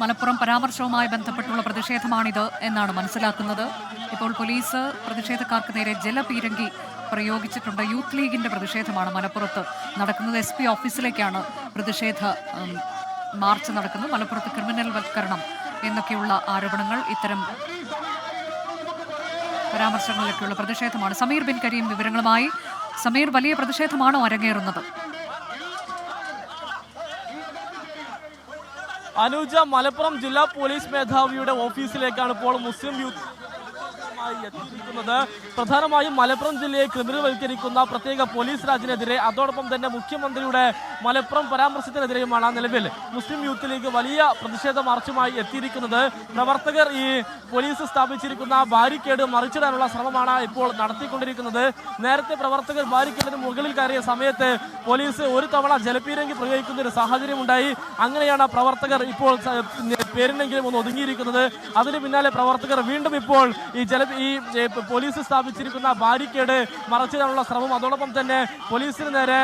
മലപ്പുറം പരാമർശവുമായി ബന്ധപ്പെട്ടുള്ള പ്രതിഷേധമാണിത് എന്നാണ് മനസ്സിലാക്കുന്നത്. ഇപ്പോൾ പോലീസ് പ്രതിഷേധക്കാർക്ക് നേരെ ജലപീരങ്കി പ്രയോഗിച്ചിട്ടുണ്ട്. യൂത്ത് ലീഗിന്റെ പ്രതിഷേധമാണ് മലപ്പുറത്ത് നടക്കുന്നത്. എസ് പി ഓഫീസിലേക്കാണ് പ്രതിഷേധ മാർച്ച് നടക്കുന്നത്. മലപ്പുറത്ത് ക്രിമിനൽ വൽക്കരണം എന്നൊക്കെയുള്ള ആരോപണങ്ങൾ ഇത്തരം പരാമർശങ്ങളിലൊക്കെയുള്ള പ്രതിഷേധമാണ്. സമീർ ബിൻ കരീം വിവരങ്ങളുമായി. സമീർ വലിയ പ്രതിഷേധമാണോ അരങ്ങേറുന്നത്? അനുജ മലപ്പുറം ജില്ലാ പോലീസ് മേധാവിയുടെ ഓഫീസിലേക്കാണ് ഇപ്പോൾ മുസ്ലിം യൂത്ത് മായി എത്തിയിരിക്കുന്നത്. പ്രധാനമായും മലപ്പുറം ജില്ലയെ ക്രിമിനൽവൽക്കരിക്കുന്ന പ്രത്യേക പോലീസ് രാജിനെതിരെ അതോടൊപ്പം തന്നെ മുഖ്യമന്ത്രിയുടെ മലപ്പുറം പരാമർശത്തിനെതിരെയുമാണ് നിലവിൽ മുസ്ലിം യൂത്ത് ലീഗ് വലിയ പ്രതിഷേധ മാർച്ചുമായി എത്തിയിരിക്കുന്നത്. പ്രവർത്തകർ ഈ പോലീസ് സ്ഥാപിച്ചിരിക്കുന്ന ബാരിക്കേഡ് മറിച്ചിടാനുള്ള ശ്രമമാണ് ഇപ്പോൾ നടത്തിക്കൊണ്ടിരിക്കുന്നത്. നേരത്തെ പ്രവർത്തകർ ബാരിക്കേഡിന് മുകളിൽ കയറിയ സമയത്ത് പോലീസ് ഒരു തവണ ജലപീരങ്കി പ്രയോഗിക്കുന്ന ഒരു സാഹചര്യമുണ്ടായി. അങ്ങനെയാണ് പ്രവർത്തകർ ഇപ്പോൾ പേരിനെങ്കിലും ഒന്ന് ഒതുങ്ങിയിരിക്കുന്നത്. അതിന് പിന്നാലെ പ്രവർത്തകർ വീണ്ടും ഇപ്പോൾ ഈ ജല ഈ പോലീസ് സ്ഥാപിച്ചിരിക്കുന്ന ബാരിക്കേഡ് മറച്ചിടാനുള്ള ശ്രമം. അതോടൊപ്പം തന്നെ പോലീസിന് നേരെ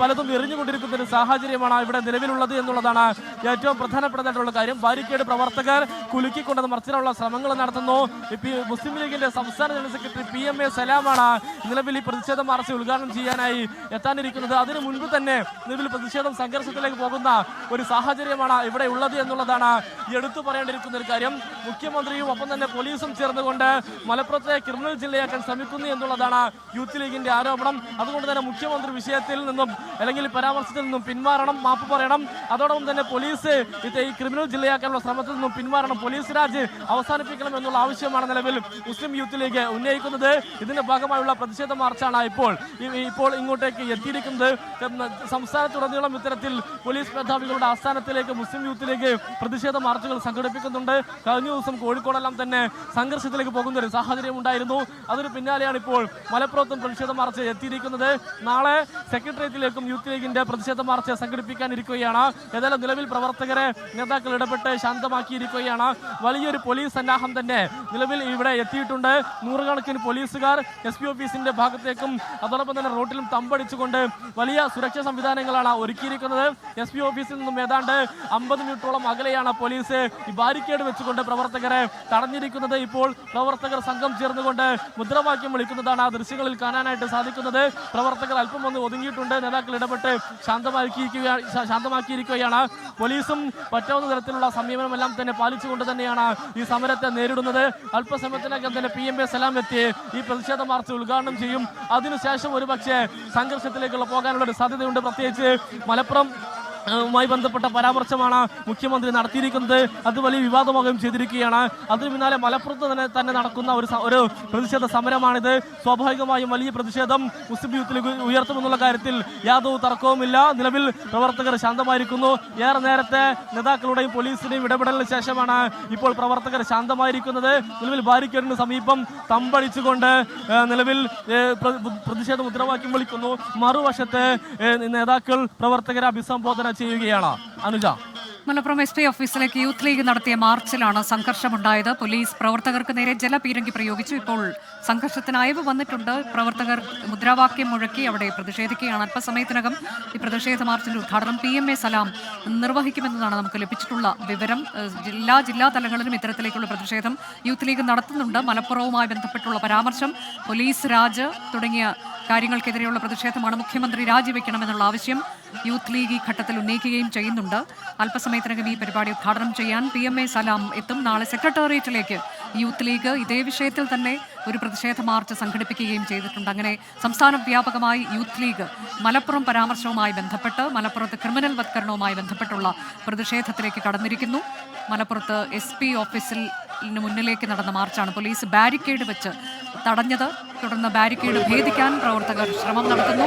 പലതും എറിഞ്ഞുകൊണ്ടിരിക്കുന്ന ഒരു സാഹചര്യമാണ് ഇവിടെ നിലവിലുള്ളത് എന്നുള്ളതാണ് ഏറ്റവും പ്രധാനപ്പെട്ടതായിട്ടുള്ള കാര്യം. ബാരിക്കേഡ് പ്രവർത്തകർ കുലുക്കിക്കൊണ്ടത് മറച്ചിടാനുള്ള ശ്രമങ്ങൾ നടത്തുന്നു. മുസ്ലിം ലീഗിന്റെ സംസ്ഥാന general secretary P M A സലാമാണ് നിലവിൽ ഈ പ്രതിഷേധ മാർച്ച് ഉദ്ഘാടനം ചെയ്യാനായി എത്താനിരിക്കുന്നത്. അതിനു മുൻപ് തന്നെ നിലവിൽ പ്രതിഷേധം സംഘർഷത്തിലേക്ക് പോകുന്ന ഒരു സാഹചര്യമാണ് ഇവിടെ ഉള്ളത് എന്നുള്ളതാണ് എടുത്തു പറയേണ്ടിയിരിക്കുന്ന ഒരു കാര്യം. മുഖ്യമന്ത്രിയും ഒപ്പം തന്നെ പോലീസും ചേർന്നുകൊണ്ട് മലപ്പുറത്തെ ക്രിമിനൽ ജില്ലയാക്കാൻ ശ്രമിക്കുന്നു എന്നുള്ളതാണ് യൂത്ത് ലീഗിന്റെ ആരോപണം. അതുകൊണ്ട് തന്നെ മുഖ്യമന്ത്രി വിഷയത്തിൽ നിന്നും അല്ലെങ്കിൽ പരാമർശത്തിൽ നിന്നും പിന്മാറണം മാപ്പ് പറയണം. അതോടൊപ്പം തന്നെ പോലീസ് ഈ ക്രിമിനൽ ജില്ലയാക്കാനുള്ള ശ്രമത്തിൽ നിന്നും പിന്മാറണം. പോലീസ് രാജ് അവസാനിപ്പിക്കണം എന്നുള്ള ആവശ്യമാണ് നിലവിൽ മുസ്ലിം യൂത്ത് ലീഗ് ഉന്നയിക്കുന്നത്. ഇതിന്റെ ഭാഗമായുള്ള പ്രതിഷേധ മാർച്ചാണ് ഇപ്പോൾ ഇപ്പോൾ ഇങ്ങോട്ടേക്ക് എത്തിയിരിക്കുന്നത്. സംസ്ഥാനത്തുടനീളം ഇത്തരത്തിൽ പോലീസ് മേധാവികളുടെ ആസ്ഥാനത്തിലേക്ക് മുസ്ലിം യൂത്ത് ലീഗ് പ്രതിഷേധ മാർച്ചുകൾ സംഘടിപ്പിക്കുന്നുണ്ട്. കഴിഞ്ഞ ദിവസം കോഴിക്കോടെല്ലാം തന്നെ സംഘർഷത്തിലേക്ക് പോകുന്ന ഒരു സാഹചര്യം ഉണ്ടായിരുന്നു. അതിന് പിന്നാലെയാണ് ഇപ്പോൾ മലപ്പുറത്തും പ്രതിഷേധ മാർച്ച് എത്തിയിരിക്കുന്നത്. നാളെ സെക്രട്ടേറിയറ്റിലേക്കും യൂത്ത് ലീഗിന്റെ പ്രതിഷേധ മാർച്ച് സംഘടിപ്പിക്കാനിരിക്കുകയാണ്. ഏതായാലും നിലവിൽ പ്രവർത്തകരെ നേതാക്കൾ ഇടപെട്ട് ശാന്തമാക്കിയിരിക്കുകയാണ്. വലിയൊരു പോലീസ് സന്നാഹം തന്നെ നിലവിൽ ഇവിടെ എത്തിയിട്ടുണ്ട്. നൂറുകണക്കിന് പോലീസുകാർ എസ് പി ഓഫീസിന്റെ ഭാഗത്തേക്കും അതോടൊപ്പം തന്നെ റോട്ടിലും തമ്പടിച്ചുകൊണ്ട് വലിയ സുരക്ഷാ സംവിധാനങ്ങളാണ് ഒരുക്കിയിരിക്കുന്നത്. എസ് പി ഓഫീസിൽ നിന്നും ഏതാണ്ട് അമ്പത് മിനിറ്റോളം അകലെയാണ് പോലീസ് ഈ ബാരിക്കേഡ് വെച്ചുകൊണ്ട് പ്രവർത്തകരെ തടഞ്ഞിരിക്കുന്നത് ഇപ്പോൾ പ്രവർത്തകർ സംഘം ചേർന്നുകൊണ്ട് മുദ്രാവാക്യം വിളിക്കുന്നതാണ് ആ ദൃശ്യങ്ങളിൽ കാണാനായിട്ട് സാധിക്കുന്നത്. പ്രവർത്തകർ അല്പം ഒന്ന് ഒതുങ്ങിയിട്ടുണ്ട്. നേതാക്കൾ ഇടപെട്ട് ശാന്തമാക്കിയിരിക്കുക ശാന്തമാക്കിയിരിക്കുകയാണ്. പോലീസും പറ്റാവുന്ന തരത്തിലുള്ള സംയമനമെല്ലാം തന്നെ പാലിച്ചുകൊണ്ട് തന്നെയാണ് ഈ സമരത്തെ നേരിടുന്നത്. അല്പസമയത്തിനകം തന്നെ പി എം എ സലാം എത്തി. ഈ പ്രതിഷേധ മാർച്ച് ഉദ്ഘാടനം ചെയ്യും. അതിനുശേഷം ഒരുപക്ഷെ സംഘർഷത്തിലേക്കുള്ള പോകാനുള്ള ഒരു സാധ്യതയുണ്ട്. പ്രത്യേകിച്ച് മലപ്പുറം മായി ബന്ധപ്പെട്ട പരാമർശമാണ് മുഖ്യമന്ത്രി നടത്തിയിരിക്കുന്നത്. അത് വലിയ വിവാദമാകുകയും ചെയ്തിരിക്കുകയാണ്. അതിന് പിന്നാലെ മലപ്പുറത്ത് തന്നെ തന്നെ നടക്കുന്ന ഒരു ഒരു പ്രതിഷേധ സമരമാണിത്. സ്വാഭാവികമായും വലിയ പ്രതിഷേധം മുസ്ലിം യൂത്ത് ഉയർത്തുമെന്നുള്ള കാര്യത്തിൽ യാതൊരു തർക്കവുമില്ല. നിലവിൽ പ്രവർത്തകർ ശാന്തമായിരിക്കുന്നു. ഏറെ നേരത്തെ നേതാക്കളുടെയും പോലീസിന്റെയും ഇടപെടലിന് ശേഷമാണ് ഇപ്പോൾ പ്രവർത്തകർ ശാന്തമായിരിക്കുന്നത്. നിലവിൽ ബാരിക്കേഡിന് സമീപം തമ്പടിച്ചുകൊണ്ട് നിലവിൽ പ്രതിഷേധ മുദ്രാവാക്യം വിളിക്കുന്നു. മറുവശത്ത് നേതാക്കൾ പ്രവർത്തകരെ അഭിസംബോധന ചെയ്യുകയാണ്. അനുജ. മലപ്പുറം എസ് പി ഓഫീസിലേക്ക് യൂത്ത് ലീഗ് നടത്തിയ മാർച്ചിലാണ് സംഘർഷമുണ്ടായത്. പോലീസ് പ്രവർത്തകർക്ക് നേരെ ജലപീരങ്കി പ്രയോഗിച്ചു. ഇപ്പോൾ സംഘർഷത്തിന് അയവ് വന്നിട്ടുണ്ട്. പ്രവർത്തകർ മുദ്രാവാക്യം മുഴക്കി അവിടെ പ്രതിഷേധിക്കുകയാണ്. അല്പസമയത്തിനകം ഈ പ്രതിഷേധ മാർച്ചിന്റെ ഉദ്ഘാടനം പി എം എ സലാം നിർവഹിക്കുമെന്നതാണ് നമുക്ക് ലഭിച്ചിട്ടുള്ള വിവരം. ജില്ലാ ജില്ലാ തലങ്ങളിലും ഇത്തരത്തിലേക്കുള്ള പ്രതിഷേധം യൂത്ത് ലീഗ് നടത്തുന്നുണ്ട്. മലപ്പുറവുമായി ബന്ധപ്പെട്ടുള്ള പരാമർശം പോലീസ് രാജ് തുടങ്ങിയ കാര്യങ്ങൾക്കെതിരെയുള്ള പ്രതിഷേധമാണ് മുഖ്യമന്ത്രി രാജിവെക്കണമെന്നുള്ള ആവശ്യം യൂത്ത് ലീഗ് ഈ ഘട്ടത്തിൽ ഉന്നയിക്കുകയും ചെയ്യുന്നുണ്ട്. അല്പസമയത്തിനകം ഈ പരിപാടി ഉദ്ഘാടനം ചെയ്യാൻ പി എം എ സലാം എത്തും. നാളെ സെക്രട്ടേറിയറ്റിലേക്ക് യൂത്ത് ലീഗ് ഇതേ വിഷയത്തിൽ തന്നെ ഒരു പ്രതിഷേധ മാർച്ച് സംഘടിപ്പിക്കുകയും ചെയ്തിട്ടുണ്ട്. അങ്ങനെ സംസ്ഥാന വ്യാപകമായി യൂത്ത് ലീഗ് മലപ്പുറം പരാമർശവുമായി ബന്ധപ്പെട്ട് മലപ്പുറത്ത് ക്രിമിനൽ വത്കരണവുമായി ബന്ധപ്പെട്ടുള്ള പ്രതിഷേധത്തിലേക്ക് കടന്നിരിക്കുന്നു. മലപ്പുറത്ത് എസ് പി ഓഫീസിൽ മുന്നിലേക്ക് നടന്ന മാർച്ചാണ് പോലീസ് ബാരിക്കേഡ് വെച്ച് തടഞ്ഞത്. തുടർന്ന് ബാരിക്കേഡ് ഭേദിക്കാൻ പ്രവർത്തകർ ശ്രമം നടത്തുന്നു.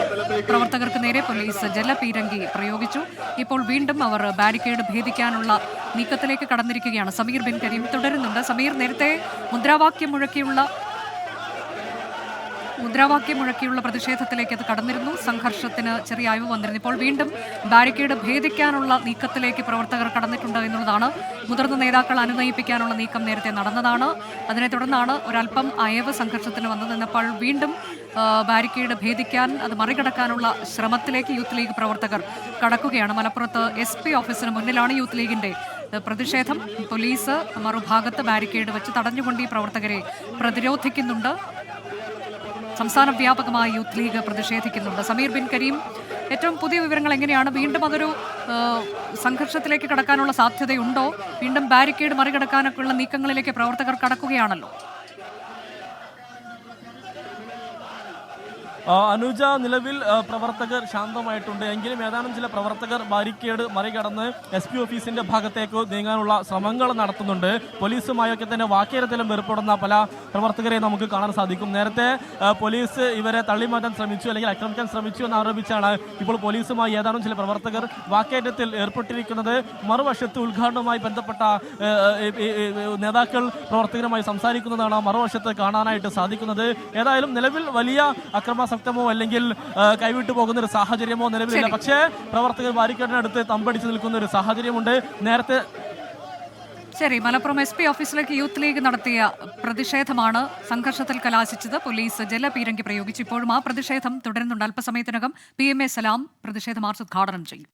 പ്രവർത്തകർക്ക് നേരെ പോലീസ് ജലപീരങ്കി പ്രയോഗിച്ചു. ഇപ്പോൾ വീണ്ടും അവർ ബാരിക്കേഡ് ഭേദിക്കാനുള്ള നീക്കത്തിലേക്ക് കടന്നിരിക്കുകയാണ്. സമീർ ബിൻ കരീം തുടരുന്നുണ്ട്. സമീർ നേരത്തെ മുദ്രാവാക്യം മുഴക്കിയുള്ള മുദ്രാവാക്യം മുഴക്കിയുള്ള പ്രതിഷേധത്തിലേക്ക് അത് കടന്നിരുന്നു. സംഘർഷത്തിന് ചെറിയ അയവ് വന്നിരുന്നു. ഇപ്പോൾ വീണ്ടും ബാരിക്കേഡ് ഭേദിക്കാനുള്ള നീക്കത്തിലേക്ക് പ്രവർത്തകർ കടന്നിട്ടുണ്ട് എന്നുള്ളതാണ്. മുതിർന്ന നേതാക്കൾ അനുനയിപ്പിക്കാനുള്ള നീക്കം നേരത്തെ നടന്നതാണ്. അതിനെ തുടർന്നാണ് ഒരല്പം അയവ് സംഘർഷത്തിന് വന്നതെന്നപ്പോൾ വീണ്ടും ബാരിക്കേഡ് ഭേദിക്കാൻ അത് മറികടക്കാനുള്ള ശ്രമത്തിലേക്ക് യൂത്ത് ലീഗ് പ്രവർത്തകർ കടക്കുകയാണ്. മലപ്പുറത്ത് എസ് പി ഓഫീസിന് മുന്നിലാണ് യൂത്ത് ലീഗിന്റെ പ്രതിഷേധം. പോലീസ് മറുഭാഗത്ത് ബാരിക്കേഡ് വെച്ച് തടഞ്ഞുകൊണ്ട് ഈ പ്രവർത്തകരെ പ്രതിരോധിക്കുന്നുണ്ട്. സംസ്ഥാന വ്യാപകമായി യൂത്ത് ലീഗ് പ്രതിഷേധിക്കുന്നുണ്ട്. സമീർ ബിൻ കരീം ഏറ്റവും പുതിയ വിവരങ്ങൾ എങ്ങനെയാണ്? വീണ്ടും അതൊരു സംഘർഷത്തിലേക്ക് കടക്കാനുള്ള സാധ്യതയുണ്ടോ? വീണ്ടും ബാരിക്കേഡ് മറികടക്കാനൊക്കെയുള്ള നീക്കങ്ങളിലേക്ക് പ്രവർത്തകർ കടക്കുകയാണല്ലോ. അനുജ നിലവിൽ പ്രവർത്തകർ ശാന്തമായിട്ടുണ്ട്. എങ്കിലും ഏതാനും ചില പ്രവർത്തകർ ബാരിക്കേഡ് മറികടന്ന് എസ് പി ഓഫീസിന്റെ ഭാഗത്തേക്ക് നീങ്ങാനുള്ള ശ്രമങ്ങൾ നടത്തുന്നുണ്ട്. പോലീസുമായൊക്കെ തന്നെ വാക്കേരത്തിലും ഏർപ്പെടുന്ന പല പ്രവർത്തകരെ നമുക്ക് കാണാൻ സാധിക്കും. നേരത്തെ പോലീസ് ഇവരെ തള്ളിമാറ്റാൻ ശ്രമിച്ചു അല്ലെങ്കിൽ ആക്രമിക്കാൻ ശ്രമിച്ചു എന്ന് ആരോപിച്ചാണ് ഇപ്പോൾ പോലീസുമായി ഏതാനും ചില പ്രവർത്തകർ വാക്കേറ്റത്തിൽ ഏർപ്പെട്ടിരിക്കുന്നത്. മറുവശത്ത് ഉദ്ഘാടനവുമായി ബന്ധപ്പെട്ട നേതാക്കൾ പ്രവർത്തകരുമായി സംസാരിക്കുന്നതാണ് മറുവശത്ത് കാണാനായിട്ട് സാധിക്കുന്നത്. ഏതായാലും നിലവിൽ വലിയ അക്രമാസക്തമോ അല്ലെങ്കിൽ കൈവിട്ടു പോകുന്ന ഒരു സാഹചര്യമോ നിലവിലില്ല. പക്ഷേ പ്രവർത്തകർ ബാരിക്കേഡിനടുത്ത് തമ്പടിച്ച് നിൽക്കുന്ന ഒരു സാഹചര്യമുണ്ട്. നേരത്തെ ശരി മലപ്പുറം എസ് പി ഓഫീസിലേക്ക് യൂത്ത് ലീഗ് നടത്തിയ പ്രതിഷേധമാണ് സംഘർഷത്തിൽ കലാശിച്ചത്. പോലീസ് ജലപീരങ്കി പ്രയോഗിച്ചു ഇപ്പോഴും ആ പ്രതിഷേധം തുടരുന്നുണ്ട്. അല്പസമയത്തിനകം പി എം എ സലാം പ്രതിഷേധ മാർച്ച് ഉദ്ഘാടനം ചെയ്യും.